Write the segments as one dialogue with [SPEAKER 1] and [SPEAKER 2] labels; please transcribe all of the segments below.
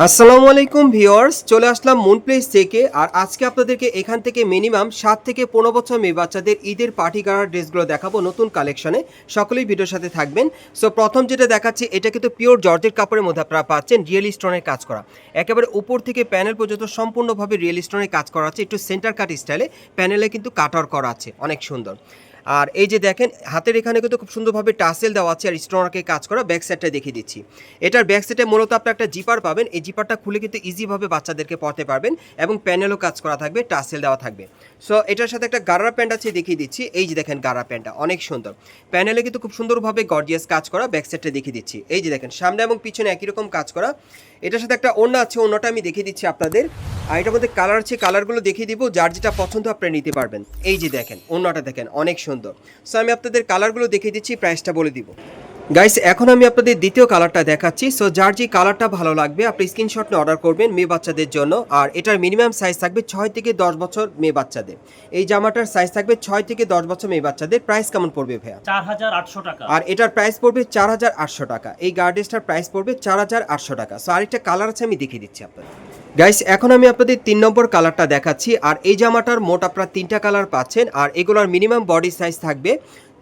[SPEAKER 1] আসসালামু আলাইকুম ভিউয়ার্স, চলে আসলাম মুন প্লেস থেকে, আর আজকে আপনাদেরকে এখান থেকে মিনিমাম সাত থেকে পনেরো বছর মেয়ে বাচ্চাদের ঈদের পার্টি গাড়ার ড্রেসগুলো দেখাবো নতুন কালেকশনে। সকলেই ভিডিওর সাথে থাকবেন। সো প্রথম যেটা দেখাচ্ছি, এটা কিন্তু পিওর জর্জের কাপড়ের মধ্যে আপনারা পাচ্ছেন রিয়েল স্টোনের কাজ করা। একেবারে উপর থেকে প্যানেল পর্যন্ত সম্পূর্ণভাবে রিয়েল স্টোনের কাজ করা আছে, একটু সেন্টার কাট স্টাইলে প্যানেলে কিন্তু কাটার করা আছে, অনেক সুন্দর। আর এই যে দেখেন, হাতের এখানে কিন্তু খুব সুন্দরভাবে টাসেল দেওয়া আছে আর স্টোনারকে কাজ করা, ব্যাক সাইডটা দেখিয়ে দিচ্ছি। এটার ব্যাক সাইডে মূলত আপনি একটা জিপার পাবেন, এই জিপারটা খুলে কিন্তু ইজিভাবে বাচ্চাদেরকে পড়তে পারবেন এবং প্যানেলও কাজ করা থাকবে, টাসেল দেওয়া থাকবে। সো এটার সাথে একটা গারা প্যান্ট আছে, দেখিয়ে দিচ্ছি। এই যে দেখেন গাড়া প্যান্টটা, অনেক সুন্দর। প্যানেলে কিন্তু খুব সুন্দরভাবে গর্জিয়াস কাজ করা, ব্যাক সাইডটা দেখিয়ে দিচ্ছি। এই যে দেখেন, সামনে এবং পিছনে একই রকম কাজ করা। এটার সাথে একটা অন্য আছে অন্যটা আমি দেখিয়ে দিচ্ছি আপনাদের। আর এটার মধ্যে কালার আছে কালারগুলো দেখিয়ে দিব যার যেটা পছন্দ আপনারা নিতে পারবেন। এই যে দেখেন অন্যটা দেখেন অনেক সুন্দর। সো আমি আপনাদের কালারগুলো দেখিয়ে দিচ্ছি প্রাইসটা বলে দিব। গাইস এখন আমি আপনাদের দ্বিতীয় কালারটা দেখাচ্ছি। সো যার যে কালারটা ভালো লাগবে আপনি স্ক্রিনশট নিয়ে অর্ডার করবেন মেয়ে বাচ্চাদের জন্য। আর এটার মিনিমাম সাইজ থাকবে ছয় থেকে দশ বছর মেয়ে বাচ্চাদের। এই জামাটার সাইজ থাকবে ছয় থেকে দশ বছর মেয়ে বাচ্চাদের। প্রাইস কেমন পড়বে ভাইয়া?
[SPEAKER 2] চার হাজার আটশো টাকা।
[SPEAKER 1] আর এটার প্রাইস পড়বে চার হাজার আটশো টাকা। এই গার্ডেসটার প্রাইস পড়বে চার হাজার আটশো টাকা। সো আরেকটা কালার আছে আমি দেখিয়ে দিচ্ছি আপনাদের। গাইস এখন আমি আপনাদের তিন নম্বর কালারটা দেখাচ্ছি, আর এই জামাটার মোট আপনারা তিনটা কালার পাচ্ছেন, আর এগুলোর মিনিমাম বডি সাইজ থাকবে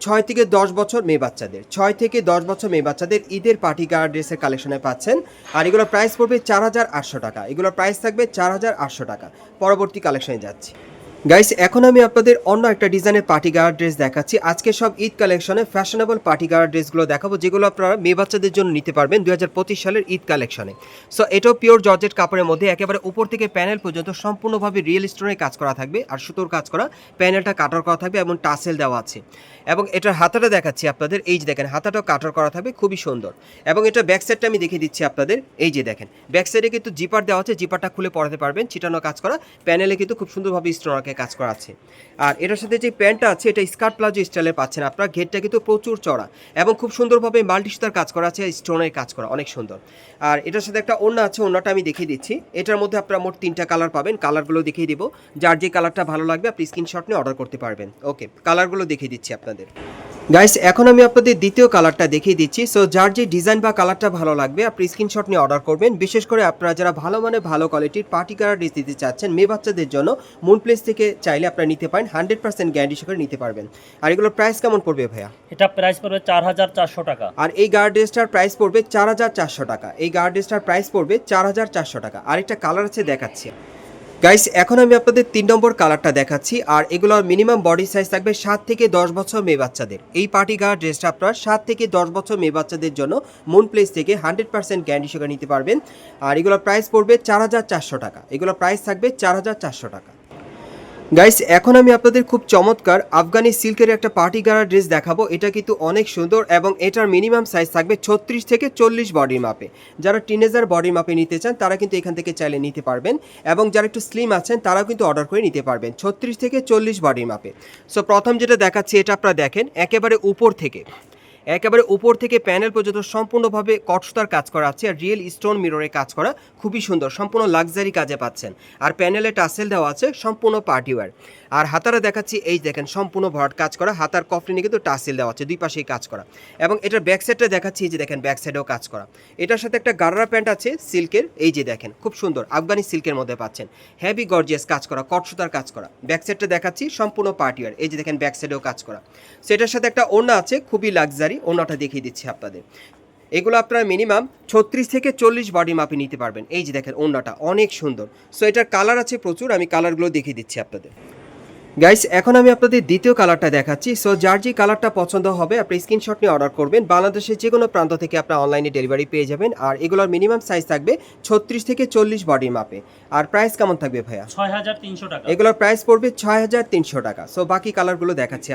[SPEAKER 1] ছয় থেকে দশ বছর মেয়ে বাচ্চাদের। ছয় থেকে দশ বছর মেয়ে বাচ্চাদের ঈদের পার্টি গার্ড ড্রেসের কালেকশনে পাচ্ছেন, আর এগুলোর প্রাইস পড়বে চার হাজার আটশো টাকা। এগুলোর প্রাইস থাকবে চার হাজার আটশো টাকা। পরবর্তী কালেকশনে যাচ্ছি। গাইস এখন আমি আপনাদের অন্য একটা ডিজাইনের পার্টি গার্ড ড্রেস দেখাচ্ছি। আজকে সব ঈদ কালেকশনে ফ্যাশনেবল পার্টি গার্ড ড্রেসগুলো দেখাবো, যেগুলো আপনারা মেয়ে বাচ্চাদের জন্য নিতে পারবেন দু হাজার পঁচিশ সালের ঈদ কালেকশনে সো এটাও পিওর জর্জেট কাপড়ের মধ্যে, একেবারে উপর থেকে প্যানেল পর্যন্ত সম্পূর্ণভাবে রিয়েল স্টোনের কাজ করা থাকবে আর সুতোর কাজ করা প্যানেলটা কাটার করা থাকবে এবং টাসেল দেওয়া আছে। এবং এটার হাতাটা দেখাচ্ছি আপনাদের, এই যে দেখেন, হাতাটাও কাটার করা থাকবে, খুবই সুন্দর। এবং এটা ব্যাক সাইডটা আমি দেখিয়ে দিচ্ছি আপনাদের, এই যে দেখেন। ব্যাক সাইডে কিন্তু জিপার দেওয়া আছে জিপারটা খুলে পড়াতে পারবেন চিটানো কাজ করা প্যানেলে কিন্তু খুব সুন্দরভাবে স্টোনারকে কাজ করা আছে আর এটার সাথে যে প্যান্টটা আছে, এটা স্কার্ট প্লাজো স্টাইলে পাচ্ছেন আপনার। ঘেরটা কিন্তু প্রচুর চড়া এবং খুব সুন্দরভাবে মাল্টি সুতার কাজ করা আছে, স্টোনের কাজ করা, অনেক সুন্দর। আর এটার সাথে একটা ওড়না আছে, ওড়নাটা আমি দেখিয়ে দিচ্ছি। এটার মধ্যে আপনারা মোট তিনটা কালার পাবেন, কালারগুলো দেখিয়ে দিব। যার যে কালারটা ভালো লাগবে, আপনি স্ক্রিনশট নিয়ে অর্ডার করতে পারবেন। ওকে, কালারগুলো দেখিয়ে দিচ্ছি আপনাদের। গাইস এখন আমি আপনাদের দ্বিতীয় কালারটা দেখিয়ে দিচ্ছি। সো যার যে ডিজাইন বা কালারটা ভালো লাগবে আপনি স্ক্রিনশট নিয়ে অর্ডার করবেন। বিশেষ করে আপনারা যারা ভালো মানে ভালো কোয়ালিটির পার্টি কালার ড্রেস দিতে চাচ্ছেন মেয়ে বাচ্চাদের জন্য মুন প্লেস থেকে চাইলে আপনারা নিতে পারেন হান্ড্রেড পার্সেন্ট গ্যারান্টি সহকারে নিতে পারবেন। আর এগুলোর প্রাইস কেমন পড়বে ভাইয়া?
[SPEAKER 2] এটা প্রাইস পড়বে চার হাজার চারশো টাকা।
[SPEAKER 1] আর এই গার্ড ড্রেসটার প্রাইস পড়বে চার হাজার চারশো টাকা। এই গার্ড ড্রেসটার প্রাইস পড়বে চার হাজার চারশো টাকা। আরেকটা কালার আছে দেখাচ্ছি। গাইস এখন আমি আপনাদের তিন নম্বর কালারটা দেখাচ্ছি, আর এগুলোর মিনিমাম বডি সাইজ থাকবে সাত থেকে দশ বছর মেয়ে বাচ্চাদের। এই পার্টি গার্ড ড্রেসটা আপনার সাত থেকে দশ বছর মেয়ে বাচ্চাদের জন্য মুন প্লেস থেকে হান্ড্রেড পার্সেন্ট গ্যারান্টি সুগার নিতে পারবেন। আর এগুলোর প্রাইস পড়বে চার হাজার চারশো টাকা। এগুলোর প্রাইস থাকবে চার হাজার চারশো টাকা। গাইস এখন আমি আপনাদের খুব চমৎকার আফগানি সিল্কের একটা পার্টি গাড়া ড্রেস দেখাবো। এটা কিন্তু অনেক সুন্দর এবং এটার মিনিমাম সাইজ থাকবে ছত্রিশ থেকে চল্লিশ বডির মাপে। যারা টিনেজার বডির মাপে নিতে চান, তারা কিন্তু এখান থেকে চাইলে নিতে পারবেন এবং যারা একটু স্লিম আছেন, তারাও কিন্তু অর্ডার করে নিতে পারবেন ছত্রিশ থেকে চল্লিশ বডির মাপে। সো প্রথম যেটা দেখাচ্ছি, এটা আপনারা দেখেন, একেবারে উপর থেকে। একেবারে উপর থেকে প্যানেল পর্যন্ত সম্পূর্ণভাবে কটসুতার কাজ করা আছে আর রিয়েল স্টোন মিররে কাজ করা খুবই সুন্দর, সম্পূর্ণ লাক্সারি কাজে পাচ্ছেন। আর প্যানেলে টাসেল দেওয়া আছে, সম্পূর্ণ পার্টিওয়ার আর হাতারা দেখাচ্ছি, এই দেখেন, সম্পূর্ণ ভরাট কাজ করা, হাতার কফলিনে কিন্তু টাসেল দেওয়া আছে, দুই পাশেই কাজ করা। এবং এটার ব্যাক সাইডটা দেখাচ্ছি, এই যে দেখেন ব্যাক সাইডেও কাজ করা। এটার সাথে একটা গাররা প্যান্ট আছে, সিল্কের, এই যে দেখেন, খুব সুন্দর, আফগানি সিল্কের মধ্যে পাচ্ছেন। হেভি গর্জিয়াস কাজ করা, কটসুতার কাজ করা। ব্যাক সাইডটা দেখাচ্ছি, সম্পূর্ণ পার্টিওয়ার এই যে দেখেন ব্যাক সাইডেও কাজ করা। সেটার সাথে একটা ওড়না আছে, খুবই লাক্সারি ওড়নাটা দেখিয়ে দিচ্ছি আপনাদের। এগুলো আপনারা মিনিমাম ছত্রিশ থেকে চল্লিশ বডি মাপে নিতে পারবেন। এই যে দেখেন ওড়নাটা অনেক সুন্দর। সো এটার কালার আছে প্রচুর আমি কালারগুলো দেখিয়ে দিচ্ছি আপনাদের। গাইস এখন আমি আপনাদের দ্বিতীয় কালারটা দেখাচ্ছি। সো যার যে কালারটা পছন্দ হবে আপনি স্ক্রিনশট নিয়ে অর্ডার করবেন। বাংলাদেশের যে কোনো প্রান্ত থেকে আপনার অনলাইনে ডেলিভারি পেয়ে যাবেন। আর এগুলোর মিনিমাম সাইজ থাকবে ছত্রিশ থেকে চল্লিশ বডি মাপে আর প্রাইস কেমন থাকবে ভাইয়া?
[SPEAKER 2] ছয় হাজার তিনশো টাকা।
[SPEAKER 1] এগুলোর প্রাইস পড়বে ছয় হাজার তিনশো টাকা। সো বাকি কালারগুলো দেখাচ্ছি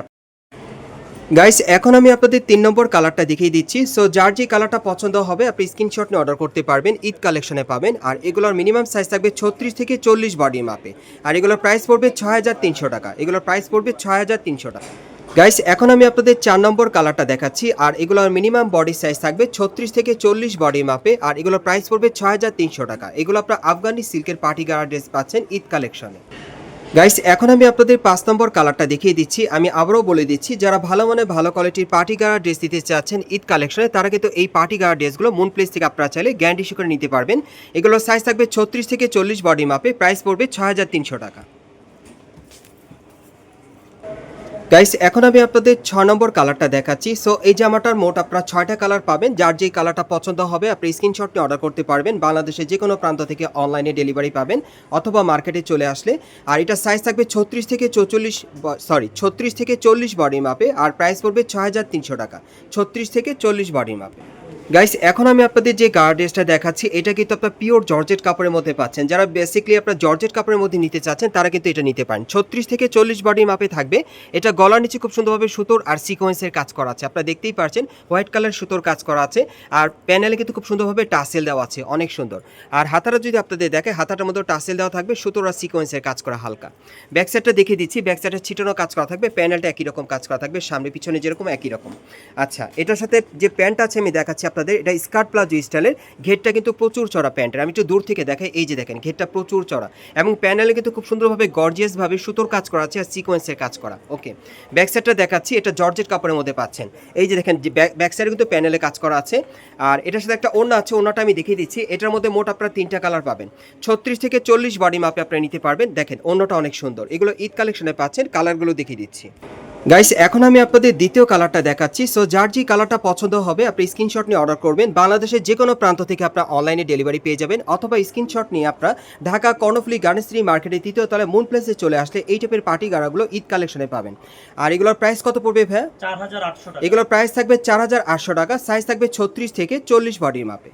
[SPEAKER 1] গাইস এখন আমি আপনাদের তিন নম্বর কালারটা দেখিয়ে দিচ্ছি। সো যার যে কালারটা পছন্দ হবে, আপনি স্ক্রিনশট নিয়ে অর্ডার করতে পারবেন, ঈদ কালেকশনে পাবেন। আর এগুলোর মিনিমাম সাইজ থাকবে ছত্রিশ থেকে চল্লিশ বডি মাপে আর এগুলোর প্রাইস পড়বে ছয় হাজার তিনশো টাকা। এগুলোর প্রাইস পড়বে ছয় হাজার তিনশো টাকা। গাইস এখন আমি আপনাদের চার নম্বর কালারটা দেখাচ্ছি। আর এগুলোর মিনিমাম বডি সাইজ থাকবে ছত্রিশ থেকে চল্লিশ বডি মাপে আর এগুলোর প্রাইস পড়বে ছয় হাজার তিনশো টাকা। এগুলো আপনার আফগানি সিল্কের পার্টি গাড়া ড্রেস পাচ্ছেন ঈদ কালেকশনে গাইস এখন আমি আপনাদের পাঁচ নম্বর কালারটা দেখিয়ে দিচ্ছি। আমি আবারও বলে দিচ্ছি, যারা ভালো মানে ভালো কোয়ালিটির পার্টি গাড়া ড্রেস দিতে চাচ্ছেন ঈদ কালেকশনে তারা কিন্তু এই পার্টি গাড়া ড্রেসগুলো মুন প্লেস থেকে আপনারা চাইলে গ্যারান্টি করে নিতে পারবেন। এগুলোর সাইজ থাকবে ছত্রিশ থেকে চল্লিশ বডি মাপে প্রাইস পড়বে ছ টাকা। গাইস এখন আমি আপনাদের ছ নম্বর কালারটা দেখাচ্ছি। সো এই জামাটার মোট আপনারা ছয়টা কালার পাবেন। যার যেই কালারটা পছন্দ হবে, আপনি স্ক্রিনশটটি অর্ডার করতে পারবেন। বাংলাদেশের যে কোনো প্রান্ত থেকে অনলাইনে ডেলিভারি পাবেন অথবা মার্কেটে চলে আসলে। আর এটা সাইজ থাকবে ছত্রিশ থেকে চৌচল্লিশ সরি ছত্রিশ থেকে চল্লিশ বডি মাপে আর প্রাইস পড়বে ছ হাজার তিনশো টাকা। ছত্রিশ থেকে চল্লিশ বডি মাপে গাইস এখন আমি আপনাদের যে গার্ড ড্রেসটা দেখাচ্ছি, এটা কিন্তু আপনার পিওর জর্জেট কাপড়ের মধ্যে পাচ্ছেন। যারা বেসিক্যালি আপনার জর্জেট কাপড়ের মধ্যে নিতে চাচ্ছেন, তারা কিন্তু এটা নিতে পারেন। ছত্রিশ থেকে চল্লিশ বডি মাপে থাকবে। এটা গলার নিচে খুব সুন্দরভাবে সুতোর আর সিকোয়েন্সের কাজ করা আছে। আপনারা দেখতেই পারছেন হোয়াইট কালার সুতোর কাজ করা আছে। আর প্যানেলে কিন্তু খুব সুন্দরভাবে টাসেল দেওয়া আছে, অনেক সুন্দর। আর হাতাটা যদি আপনাদের দেখে, হাতাটার মধ্যে টাসেল দেওয়া থাকবে, সুতোর আর সিকোয়েন্সের কাজ করা হালকা। ব্যাক সাইডটা দেখিয়ে দিচ্ছি ব্যাক সাইডে ছিটানো কাজ করা থাকবে প্যানেলটা একই রকম কাজ করা থাকবে, সামনে পিছনে যেরকম, একই রকম। আচ্ছা এটার সাথে যে প্যান্ট আছে, আমি দেখাচ্ছি আপনাদের, এটা স্কার্ট প্লাজো স্টাইলের ঘেরটা কিন্তু প্রচুর চড়া প্যান্টের। আমি একটু দূর থেকে দেখাই, এই যে দেখেন, ঘেরটা প্রচুর চড়া। এবং প্যানেলে কিন্তু খুব সুন্দরভাবে গর্জিয়াসভাবে সুতোর কাজ করা আছে আর সিকোয়েন্সের কাজ করা। ওকে ব্যাক সাইডটা দেখাচ্ছি, এটা জর্জেট কাপড়ের মধ্যে পাচ্ছেন। এই যে দেখেন ব্যাক সাইডে কিন্তু প্যানেলে কাজ করা আছে। আর এটার সাথে একটা ওড়না আছে, ওড়নাটা আমি দেখিয়ে দিচ্ছি। এটার মধ্যে মোট আপনারা তিনটা কালার পাবেন। ছত্রিশ থেকে চল্লিশ বডি মাপে আপনারা নিতে পারবেন। দেখেন অন্যটা অনেক সুন্দর। এগুলো ঈদ কালেকশনে পাচ্ছেন কালারগুলো দেখিয়ে দিচ্ছি। গাইস এখন আমি আপনাদের দ্বিতীয় কালারটা দেখাচ্ছি। সো যার যে কালারটা পছন্দ হবে আপনি স্ক্রিনশট নিয়ে অর্ডার করবেন। বাংলাদেশের যে কোনো প্রান্ত থেকে আপনারা অনলাইনে ডেলিভারি পেয়ে যাবেন অথবা স্ক্রিনশট নিয়ে আপনারা ঢাকা কর্ণফুলি গার্ডেন্সরি মার্কেটের তৃতীয় তলায় মুন প্লেসে চলে আসলে এই টাইপের পার্টি গাড়াগুলো ঈদ কালেকশনে পাবেন। আর এগুলোর প্রাইস কত পড়বে ভাইয়া
[SPEAKER 2] চার হাজার আটশো
[SPEAKER 1] এগুলোর প্রাইস থাকবে চার হাজার আটশো টাকা সাইজ থাকবে ছত্রিশ থেকে চল্লিশ বডির মাপে।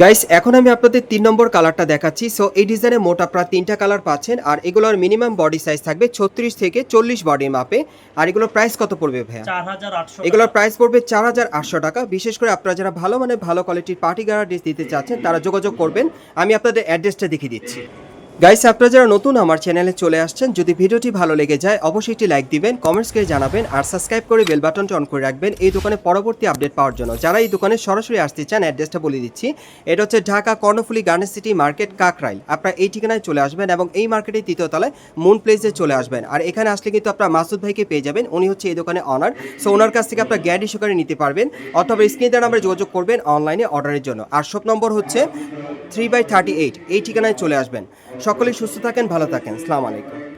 [SPEAKER 1] গাইস এখন আমি আপনাদের তিন নম্বর কালারটা দেখাচ্ছি। সো এই ডিজাইনে মোট আপনারা তিনটা কালার পাচ্ছেন। আর এগুলোর মিনিমাম বডি সাইজ থাকবে ছত্রিশ থেকে চল্লিশ বডির মাপে আর এগুলোর প্রাইস কত পড়বে ভাইয়া?
[SPEAKER 2] চার হাজার আটশো
[SPEAKER 1] এগুলোর প্রাইস পড়বে চার হাজার আটশো টাকা। বিশেষ করে আপনারা যারা ভালো মানে ভালো কোয়ালিটির পার্টি গাড়া ড্রেস দিতে চাচ্ছেন তারা যোগাযোগ করবেন। আমি আপনাদের অ্যাড্রেসটা দেখিয়ে দিচ্ছি। গাইস আপনারা যারা নতুন আমার চ্যানেলে চলে আসছেন, যদি ভিডিওটি ভালো লেগে যায়, অবশ্যই একটি লাইক দিবেন কমেন্টস করে জানাবেন, আর সাবস্ক্রাইব করে বেল বাটনটা অন করে রাখবেন এই দোকানে পরবর্তী আপডেট পাওয়ার জন্য। যারা এই দোকানে সরাসরি আসতে চান অ্যাড্রেসটা বলে দিচ্ছি। এটা হচ্ছে Dhaka Karnaphuli garden city market Kakrail. আপনারা এই ঠিকানায় চলে আসবেন এবং এই মার্কেটের তৃতীয় তলায় মুন প্লেসে চলে আসবেন। আর এখানে আসলে কিন্তু আপনারা মাসুদ ভাইকে পেয়ে যাবেন, উনি হচ্ছে এই দোকানে অনার সো ওনার কাছ থেকে আপনারা গ্যারান্টি সহকারে নিতে পারবেন, অথবা স্ক্রিনে নাম্বারে যোগাযোগ করবেন অনলাইনে অর্ডারের জন্য। আর শপ নম্বর হচ্ছে থ্রি বাই থার্টি এইট এই ঠিকানায় চলে আসবেন। সকলেই সুস্থ থাকেন, ভালো থাকেন। সালাম আলাইকুম।